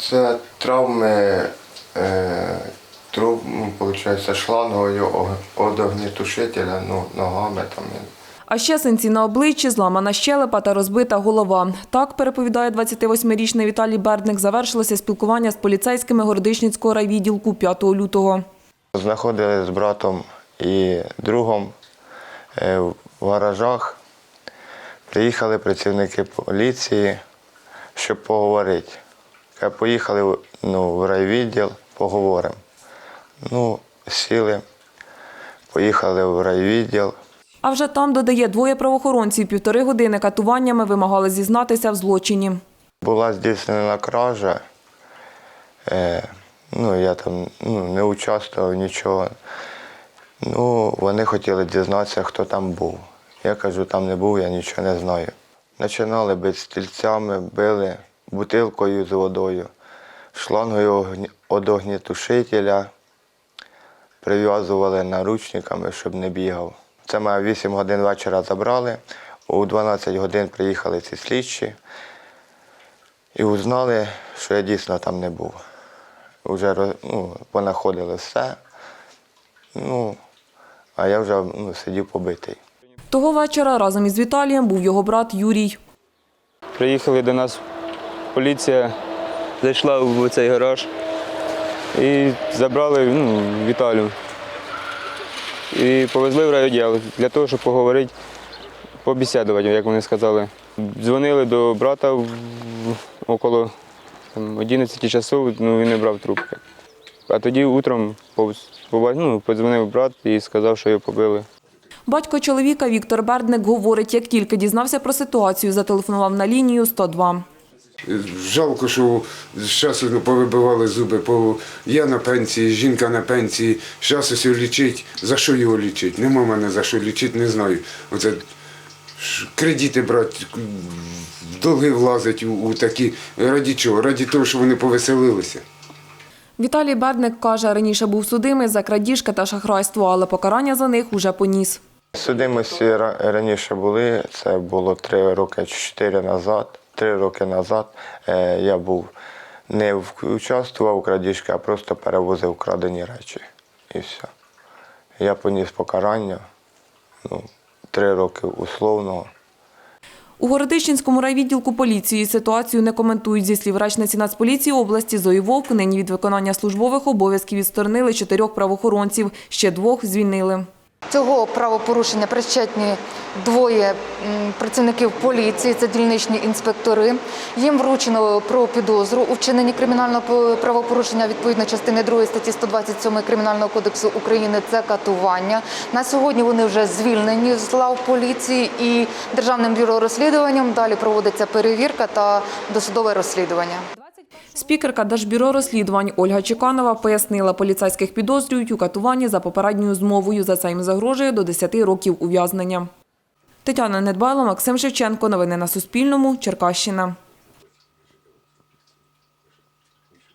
Це травми е, труб, ну, виходить, шланговою о- від огнітушителя, ну, ногами там. А ще синці на обличчі, зламана щелепа та розбита голова. Так, переповідає 28-річний Віталій Бердник, завершилося спілкування з поліцейськими Городищенського райвідділку 5 лютого. Знаходились з братом і другом е, в гаражах. Приїхали працівники поліції, щоб поговорити. Каже, Поїхали ну, в райвідділ, поговоримо. Ну, сіли, поїхали в райвідділ. А вже там, додає, двоє правоохоронців півтори години катуваннями вимагали зізнатися в злочині. Була здійснена кража. Е, ну, я там ну, не участвував нічого. Ну, вони хотіли дізнатися, хто там був. Я кажу, там не був, я нічого не знаю. Починали бити стільцями, били бутилкою з водою, шлангою від огнітушителя, прив'язували наручниками, щоб не бігав. Це в 8 годин вечора забрали. У 12 годин приїхали ці слідчі і узнали, що я дійсно там не був. Уже ну, понаходили все. Ну, а я вже ну, сидів побитий. Того вечора разом із Віталієм був його брат Юрій. Приїхали до нас поліція, зайшла в цей гараж і забрали ну, Віталю. І повезли в райвідділ для того, щоб поговорити, побесідувати, як вони сказали. Дзвонили до брата около там, 11 часов, ну він не брав трубки. А тоді утром ну, подзвонив брат і сказав, що його побили. Батько чоловіка Віктор Бердник говорить, як тільки дізнався про ситуацію, зателефонував на лінію 102. Жалко, що з часу ну, повибивали зуби. По... Я на пенсії, жінка на пенсії. Зараз ось лічить. За що його лічить? Нема мене за що лічити, не знаю. Оце кредити брати, долги влазить у, у такі. Раді чого? Раді того, що вони повеселилися. Віталій Бердник каже, раніше був судимий за крадіжки та шахрайство, але покарання за них уже поніс. Судимості раніше були, це було три роки чотири назад. Три роки назад е, я був не участвував у крадіжці, а просто перевозив крадені речі. І все. Я поніс покарання, ну, три роки условного. У Городищенському райвідділку поліції ситуацію не коментують. Зі слів речниці Нацполіції області Зої Вовк, нині від виконання службових обов'язків відсторонили чотирьох правоохоронців, ще двох звільнили. Цього правопорушення причетні двоє працівників поліції, це дільничні інспектори. Їм вручено про підозру у вчиненні кримінального правопорушення відповідно частини 2 статті 127 Кримінального кодексу України. Це катування. На сьогодні вони вже звільнені з лав поліції і державним бюро розслідуванням. Далі проводиться перевірка та досудове розслідування. Спікерка Держбюро розслідувань Ольга Чеканова пояснила, поліцейських підозрюють у катуванні за попередньою змовою. За це їм загрожує до 10 років ув'язнення. Тетяна Недбайло, Максим Шевченко. Новини на Суспільному. Черкащина.